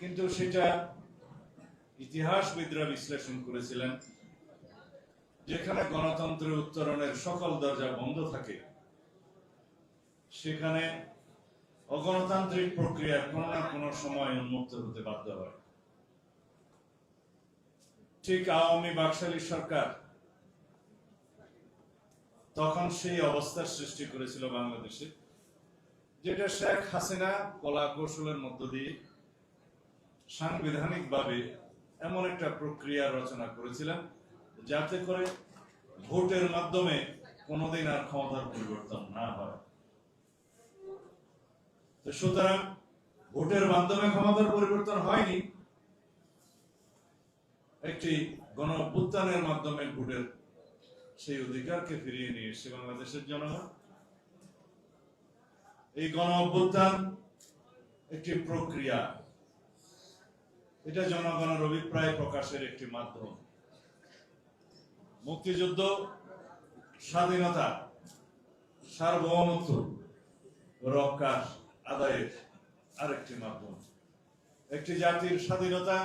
কিন্তু সেটা ইতিহাসবিদরা বিশ্লেষণ করেছিলেন, যেখানে গণতন্ত্রের উত্তরণের সকল দরজা বন্ধ থাকে, সেখানে অগণতান্ত্রিক প্রক্রিয়ার কোনো না কোনো সময় উন্মুক্ত হতে বাধ্য হয়। ঠিক আওয়ামী বাকশালী সরকার তখন সেই অবস্থার সৃষ্টি করেছিল বাংলাদেশে, যেটা শেখ হাসিনা কলা কৌশলের মধ্য দিয়ে সাংবিধানিকভাবে এমন একটা প্রক্রিয়া রচনা করেছিলেন যাতে করে ভোটের মাধ্যমে কোনোদিন আর ক্ষমতার পরিবর্তন না হয়। তো সুতরাং ভোটের মাধ্যমে ক্ষমতার পরিবর্তন হয়নি, একটি গণ মাধ্যমে ভোটের সেই অধিকারকে ফিরিয়ে নিয়ে এসে বাংলাদেশের জনগণ। এই গণ অভ্যুত্থান একটি প্রক্রিয়া এটা জনগণের অভিপ্রায় প্রকাশের একটি মাধ্যম। মুক্তিযুদ্ধ, স্বাধীনতা, সার্বভৌমত্ব রক্ষার আদায়ের আরেকটি মাধ্যম। একটি জাতির স্বাধীনতা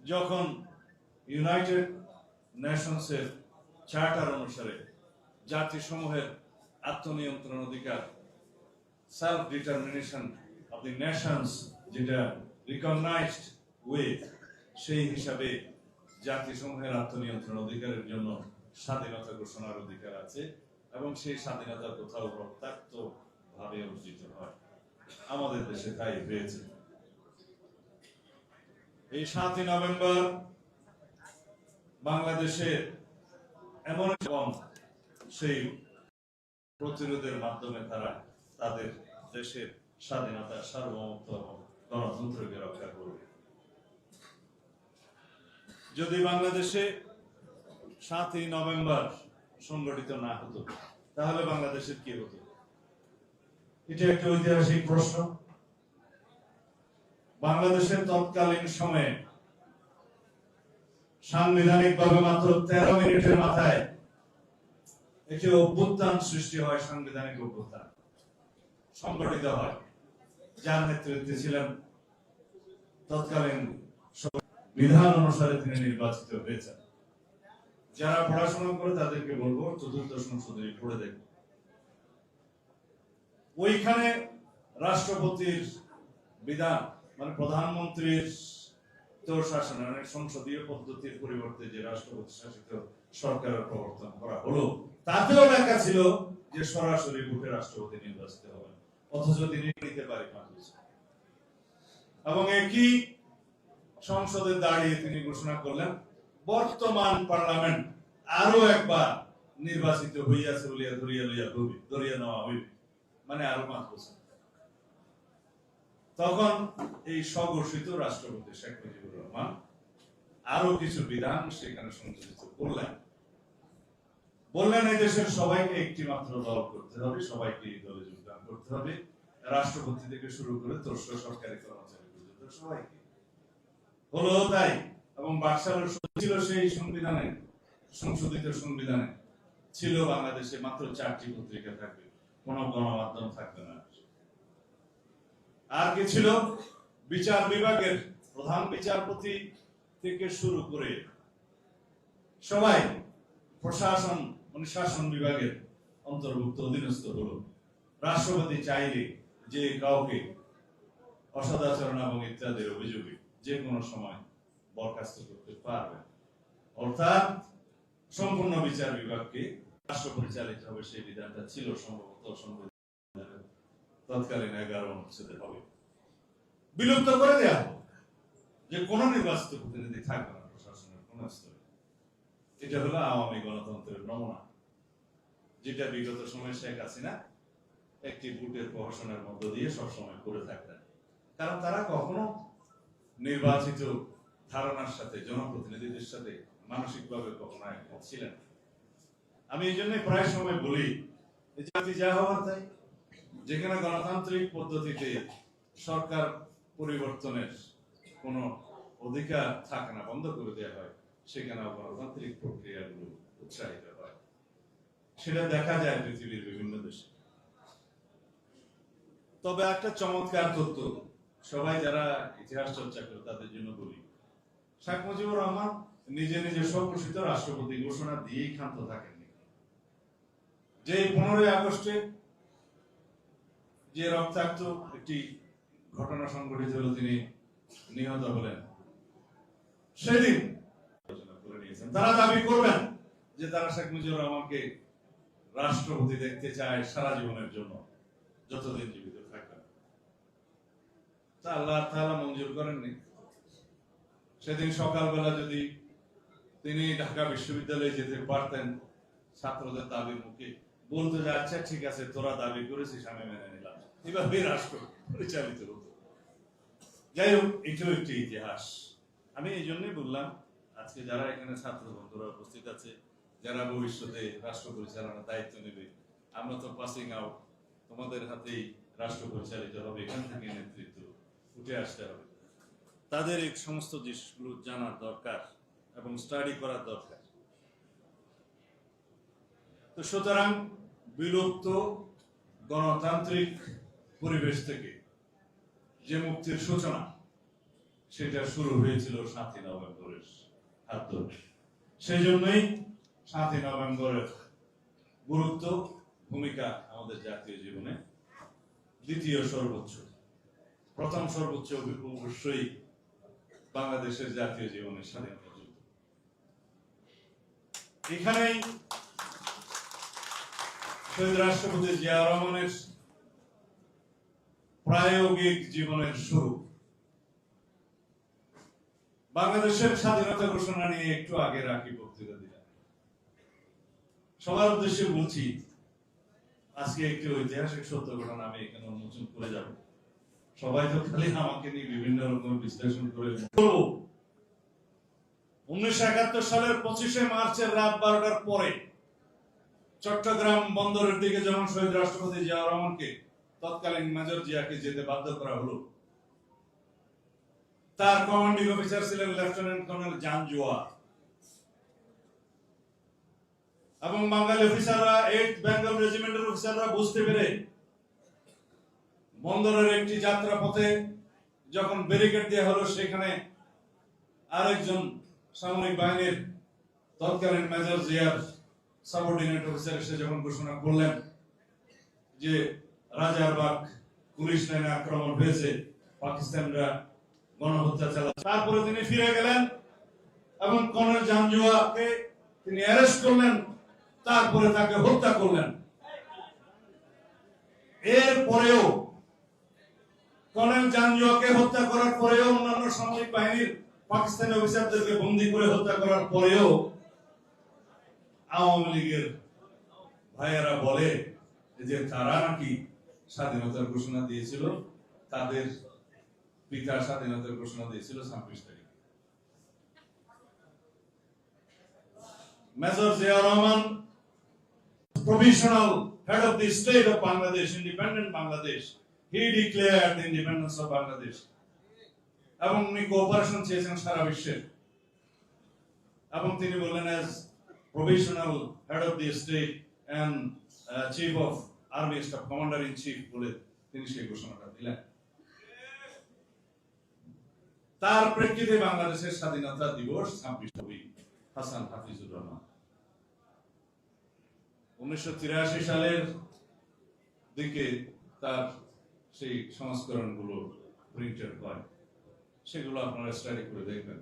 যখন ইউনাইটেড নেশনসের চার্টার অনুসারে জাতিসমূহের আত্মনিয়ন্ত্রণ অধিকার self determination of the nations যেটা রিকগনাইজড ওয়ে সেই হিসাবে জাতিসমূহের আত্মনিয়ন্ত্রণ অধিকারের জন্য স্বাধীনতা ঘোষণার অধিকার আছে এবং সেই স্বাধীনতা কোথাও রক্তাক্ত ভাবে অর্জিত হয়। আমাদের দেশে তাই হয়েছে। এই সাতই নভেম্বর বাংলাদেশে এমন এবং সেই প্রতিরোধের মাধ্যমে তারা তাদের দেশের স্বাধীনতা সার্বভৌমত্ব এবং গণতন্ত্রকে রক্ষা করবে যদি বাংলাদেশে সাতই নভেম্বর সংগঠিত না হতো, তাহলে বাংলাদেশের কি হতো? এটা একটা ঐতিহাসিক প্রশ্ন। বাংলাদেশের তৎকালীন সময়ে সাংবিধানিক ভাবে মাত্র তেরো মিনিটের মাথায় একটি অভ্যুত্থান সৃষ্টি হয়, সাংবিধানিক অভ্যুত্থান। সংগঠিত হয়। যার নেতৃত্বে ছিলেন তৎকালীন বিধান অনুসারে তিনি নির্বাচিত হয়েছেন। যারা পড়াশোনা করে তাদেরকে বলব চতুর্থ সংসদে পড়ে দেখো ওইখানে রাষ্ট্রপতির বিধান মানে প্রধানমন্ত্রীর তো শাসন মানে সংসদীয় পদ্ধতির পরিবর্তে যে রাষ্ট্রপতি শাসিত সরকারের প্রবর্তন করা হলো, তাতেও লেখা ছিল যে সরাসরি ভোটে রাষ্ট্রপতি নির্বাচিত হবেন। অথচ তিনি নিতে পারি এবং একই সংসদে দাঁড়িয়ে তিনি ঘোষণা করলেন, বর্তমান পার্লামেন্ট আরও একবার নির্বাচিত হইয়াছে বলিয়া ধরিয়া লইয়া হইবে, ধরিয়া নেওয়া হইবে মানে আরও পাঁচ বছর। তখন এই স্বঘোষিত রাষ্ট্রপতি শেখ মুজিবুর রহমান আরও কিছু বিধান সেখানে সংযোজিত করলেন। বললেন, এই দেশের সবাইকে একটি মাত্র দল করতে হবে, সবাইকে এই দলে করতে হবে। রাষ্ট্রপতি থেকে শুরু করে তোর্ষ সরকারি কর্মচারী পর্যন্ত সবাইকে। হলো তাই, এবং বাকশালের ছিল সেই সংবিধানে, সংশোধিত সংবিধানে। ছিল বাংলাদেশে মাত্র চারটি পত্রিকা থাকবে গণমাধ্যম থাকবে না। আর কি ছিল? বিচার বিভাগের প্রধান বিচারপতি থেকে শুরু করে সবাই প্রশাসন মানে শাসন বিভাগের অন্তর্ভুক্ত, অধীনস্থ হলো। রাষ্ট্রপতি চাইলে যে কাউকে অসদাচরণ এবং ইত্যাদির অভিযোগে যে কোনো সময় বরখাস্ত করতে পারবে। অর্থাৎ সম্পূর্ণ বিচার বিভাগকে রাষ্ট্র পরিচালিত হবে সেই বিধানটা ছিল সম্ভবত তৎকালীন এগারো অনুচ্ছেদে হবে। বিলুপ্ত করে দেওয়া হোক, যে কোন নির্বাচিত প্রতিনিধি থাকবে না প্রশাসনের কোন স্তরে। এটা হলো আওয়ামী গণতন্ত্রের নমুনা। যেটা বিগত সময়ে শেখ হাসিনা একটি ভোটের প্রহসনের মধ্য দিয়ে সবসময় করে থাকতেন। কারণ তারা কখনো নির্বাচিত ধারণার সাথে, জনপ্রতিনিধিদের সাথে মানসিকভাবে কখনো একমত ছিলেন আমি এই জন্য প্রায় সময় বলি জাতি যা হওয়ার তাই। যেখানে গণতান্ত্রিক পদ্ধতিতে সরকার পরিবর্তনের কোনো অধিকার থাকে না, বন্ধ করে দেওয়া হয়, সেখানে গণতান্ত্রিক প্রক্রিয়াগুলো উৎসাহিত হয়। সেটা দেখা যায় পৃথিবীর বিভিন্ন দেশে। তবে একটা চমৎকার তথ্য। সবাই যারা ইতিহাস চর্চা করে তাদের জন্য বলি। শেখ মুজিবুর রহমান নিজে নিজে স্বঘোষিত রাষ্ট্রপতি ঘোষণা দিয়েই ক্ষান্ত থাকেননি। যে পনেরোই আগস্টে যে রক্তাক্ত একটি ঘটনা সংঘটিত হলো তিনি নিহত হলেন। সেদিন তারা দাবি করবেন যে তারা শেখ মুজিবুর রহমানকে রাষ্ট্রপতি দেখতে চায় সারা জীবনের জন্য, যতদিন জীবিত তা আল্লাহ তাআলা মঞ্জুর করেননি। সেদিন সকালবেলা যদি তিনি ঢাকা বিশ্ববিদ্যালয়ে যেতে পারতেন, ছাত্রদের দাবির মুখে। বলতে যে আচ্ছা ঠিক আছে, তোরা দাবি করেছিস, আমি মেনে নিলাম। এভাবে রাষ্ট্র পরিচালিত হতো। যাই হোক, এটাও একটি ইতিহাস। আমি এই জন্যই বললাম, আজকে যারা এখানে ছাত্র বন্ধুরা উপস্থিত আছে, যারা ভবিষ্যতে রাষ্ট্র পরিচালনার দায়িত্ব নেবে, আমরা তো পাসিং আউট তোমাদের হাতেই রাষ্ট্র পরিচালিত হবে, এখান থেকে নেতৃত্ব উঠে আসতে হবে তাদের এই সমস্ত জিনিসগুলো জানার দরকার এবং স্টাডি করার দরকার। তো সুতরাং বিলুপ্ত গণতান্ত্রিক পরিবেশ থেকে যে মুক্তির সূচনা, সেটা শুরু হয়েছিল সাতই নভেম্বরের হাত ধরে। সেই জন্যই সাতই নভেম্বরের গুরুত্ব, ভূমিকা আমাদের জাতীয় জীবনে দ্বিতীয় সর্বোচ্চ। প্রথম সর্বোচ্চ অবশ্যই বাংলাদেশের জাতীয় জীবনের স্বাধীনতা যুদ্ধ এখানেই শহীদ রাষ্ট্রপতি জিয়া রহমানের প্রায়োগিক জীবনের শুরু। বাংলাদেশের স্বাধীনতা ঘোষণা নিয়ে একটু আগে রাখি বক্তৃতা দিলাম সবার উদ্দেশ্যে বলছি, আজকে একটি ঐতিহাসিক সত্য ঘটনা আমি এখানে উন্মোচন করে যাব। সবাই তো খালি আমাকে নিয়ে বিভিন্ন রকম বিশ্লেষণ করে উনিশশো একাত্তর সালের পঁচিশে মার্চের রাত বারোটার পরে চট্টগ্রাম বন্দরের দিকে যখন শহীদ রাষ্ট্রপতি জিয়া রহমানকে তৎকালীন মেজর জিয়াকে যেতে বাধ্য করা হলো, তার কমান্ডিং অফিসার ছিলেন লেফটেন্যান্ট কর্নেল জান জোয়া এবং বাঙালি অফিসাররা, এইট বেঙ্গল রেজিমেন্টের অফিসাররা বুঝতে পেরে বন্দরের একটি যাত্রা পথে যখন ব্যারিকেড দেওয়া হলো, সেখানে আরেকজন সামরিক বাহিনীর তৎকালীন মেজর জিয়ার সাবঅর্ডিনেট অফিসার এসে যখন ঘোষণা করলেন যে রাজারবাগ পুলিশ লাইনে আক্রমণ হয়েছে, পাকিস্তানরা গণহত্যা চালা তারপরে তিনি ফিরে গেলেন এবং কর্নেল জামজুয়াকে তিনি অ্যারেস্ট করলেন, তারপরে তাকে হত্যা করলেন। এর পরেও কর্নেল জামজুয়াকে হত্যা করার পরেও অন্যান্য সামরিক বাহিনীর পাকিস্তানি অফিসারদেরকে বন্দী করে হত্যা করার পরেও আওয়ামী লীগের ভাইয়েরা বলে যে তারা নাকি স্বাধীনতার ঘোষণা দিয়েছিল তাদের পিতা স্বাধীনতার ঘোষণা দিয়েছিল ছাব্বিশ তারিখ। Major Zia Rahman provisional head of the state of Bangladesh, independent Bangladesh, he declared the independence of Bangladesh. এবং উনি কোঅপারেশন চেয়েছেন সারা বিশ্বের এবং তিনি বললেন as provisional head of the state and chief of army staff commander in chief বলে তিনি সেই ঘোষণাটা দিলেন। তার প্রেক্ষিতে বাংলাদেশের স্বাধীনতা দিবস ছাব্বিশ হাসান হাফিজুর রহমান। উনিশশো তিরাশি সালের দিকে তার সেই সংস্করণগুলো প্রিন্টেড হয়, সেগুলো আপনারা স্টাডি করে দেখবেন।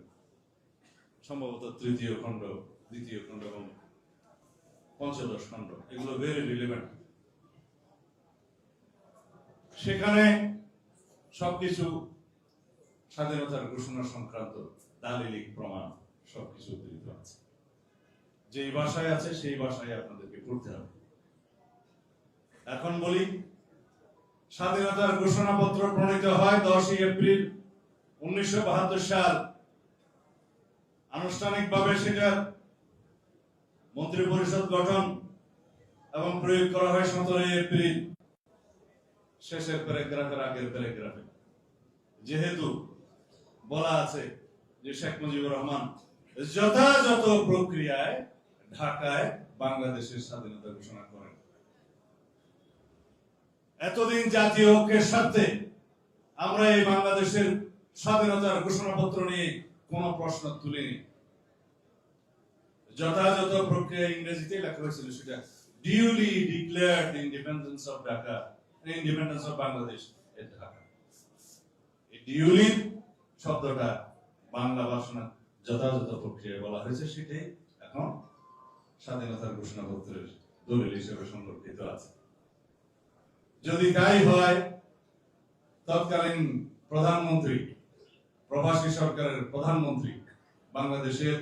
সম্ভবত তৃতীয় খণ্ড, দ্বিতীয় খণ্ড এবং পঞ্চদশ খণ্ড, এগুলো ভেরি রিলেভেন্ট সেখানে সবকিছু স্বাধীনতার ঘোষণা সংক্রান্ত দালিলিক প্রমাণ সবকিছু উদ্ধৃত আছে। যেই ভাষায় আছে সেই ভাষায় আপনাদেরকে পড়তে হবে। এখন বলি স্বাধীনতার ঘোষণাপত্র প্রণীত হয় দশই এপ্রিল উনিশশো বাহাত্তর সাল। আনুষ্ঠানিকভাবে সেটার মন্ত্রী পরিষদ গঠন এবং প্রয়োগ করা হয় সতেরোই এপ্রিল। শেষের প্যারাগ্রাফের আগের প্যারাগ্রাফে। যেহেতু বলা আছে যে শেখ মুজিবুর রহমান যথাযথ প্রক্রিয়ায় ঢাকায় বাংলাদেশের স্বাধীনতা ঘোষণা করেন। এতদিন জাতীয় ঐক্যের স্বার্থে আমরা এই বাংলাদেশের স্বাধীনতার ঘোষণাপত্র নিয়ে কোন প্রশ্ন তুলিনি। যথাযথ প্রক্রিয়া ইংরেজিতে লেখা হয়েছিল সেটা duly declared independence of Dhaka independence of Bangladesh Dhaka এই ডিউলি শব্দটা বাংলা ভাষণে যথাযথ প্রক্রিয়ায় বলা হয়েছে, সেটাই এখন স্বাধীনতার ঘোষণাপত্রের দলিল হিসেবে সংরক্ষিত আছে। যদি তাই হয়, তৎকালীন প্রধানমন্ত্রী প্রবাসী সরকারের প্রধানমন্ত্রী, বাংলাদেশের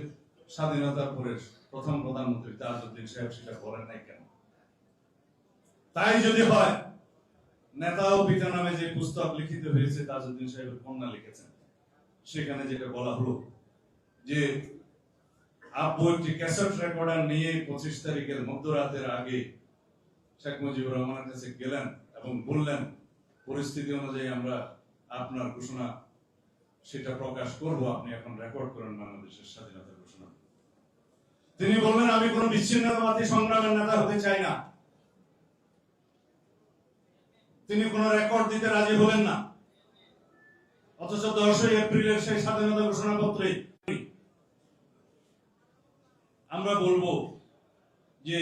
স্বাধীনতার পরে প্রথম প্রধানমন্ত্রী তাজউদ্দিন সাহেব সেটা বলেন নাই কেন? তাই যদি হয়, নেতা ও পিতা নামে যে পুস্তক লিখিত হয়েছে, তাজউদ্দিন সাহেবের কন্যা লিখেছেন, সেখানে যেটা বলা হলো যে, আব্বু একটি ক্যাসেট রেকর্ডার নিয়ে পঁচিশ তারিখের মধ্যরাতের আগে শেখ মুজিবুর রহমানের কাছে গেলেন। এবং বললেন, পরিস্থিতি অনুযায়ী আমরা আপনার ঘোষণা সেটা প্রকাশ করব। আপনি এখন রেকর্ড করেন বাংলাদেশের স্বাধীনতার ঘোষণা। তিনি বললেন, আমি কোন বিচ্ছিন্নতাবাদী সংগ্রামের নেতা হতে চাই না। তিনি কোন রেকর্ড দিতে রাজি হলেন না। অথচ দশই এপ্রিলের সেই স্বাধীনতা ঘোষণাপত্রে আমরা বলব যে